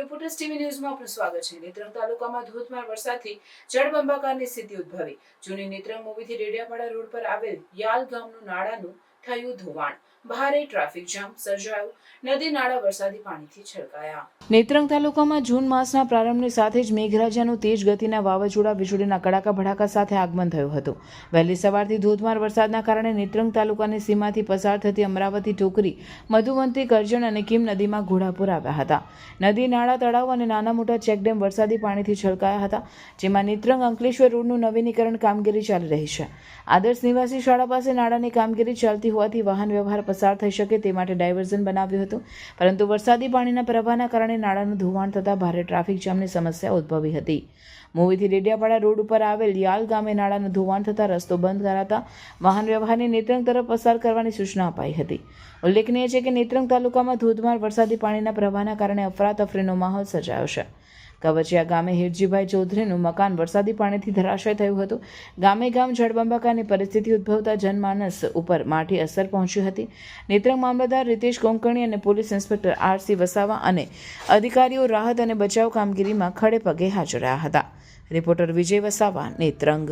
Reporters TV ન્યૂઝમાં આપનું સ્વાગત છે. નેત્રંગ તાલુકામાં ધોધમાર વરસાદથી જળબંબાકારની સ્થિતિ ઉદ્ભવી. જૂની નેત્રંગ મૂવીથી રેડિયાપાડા રોડ પર આવેલ યાલ ગામનું નાળાનું થયું ધોવાણ. ભારે ટ્રાફિક જામ સર્જાયો. નદી નાળા વરસાદી પાણીથી છલકાયા. નેત્રંગ તાલુકામાં જૂન માસના પ્રારંભની સાથે જ મેઘરાજાનું તેજ ગતિના વાવાઝોડા વીજળીના કડાકા ભડાકા સાથે આગમન થયું હતું. વહેલી સવારથી ધોધમાર વરસાદના કારણે નેત્રંગ તાલુકાની સીમાથી પસાર થતી અમરાવતી ટોકરી મધુવંતી કરજણ અને કિમ નદીમાં ઘોડાપુર આવ્યા હતા. નદી, નાળા, તળાવ અને નાના મોટા ચેકડેમ વરસાદી પાણીથી છલકાયા હતા, જેમાં નેત્રંગ અંકલેશ્વર રોડનું નવીનીકરણ કામગીરી ચાલી રહી છે. આદર્શ નિવાસી શાળા પાસે નાળાની કામગીરી ચાલતી હોવાથી વાહન વ્યવહાર પસાર થઈ શકે તે માટે ડાયવર્ઝન બનાવ્યું હતું. પરંતુ વરસાદી પાણીના પ્રવાહના કારણે નાળાનું ધોવાણ થતાં ભારે ટ્રાફિક જામની સમસ્યા ઉદ્ભવી હતી. મૂવીથી ડેડિયાપાડા રોડ ઉપર આવેલ યાલ ગામે નાળાનું ધોવાણ થતાં રસ્તો બંધ કરાતા વાહન વ્યવહારને નેત્રંગ તરફ પસાર કરવાની સૂચના અપાઈ હતી. ઉલ્લેખનીય છે કે નેત્રંગ તાલુકામાં ધોધમાર વરસાદી પાણીના પ્રવાહના કારણે અફરાતફરીનો માહોલ સર્જાયો છે. કવચિયા ગામે હિરજીભાઈ ચૌધરીનું મકાન વરસાદી પાણીથી ધરાશય થયું હતું. ગામે ગામ જળબંબાકારની પરિસ્થિતિ ઉદ્ભવતા જનમાનસ ઉપર માઠી અસર પહોંચી હતી. નેત્રંગ મામલતદાર રીતેશ કોંકણી અને પોલીસ ઇન્સ્પેક્ટર આરસી વસાવા અને અધિકારીઓ રાહત અને બચાવ કામગીરીમાં ખડે પગે હાજર રહ્યા હતા. રિપોર્ટર વિજય વસાવા, નેત્રંગ.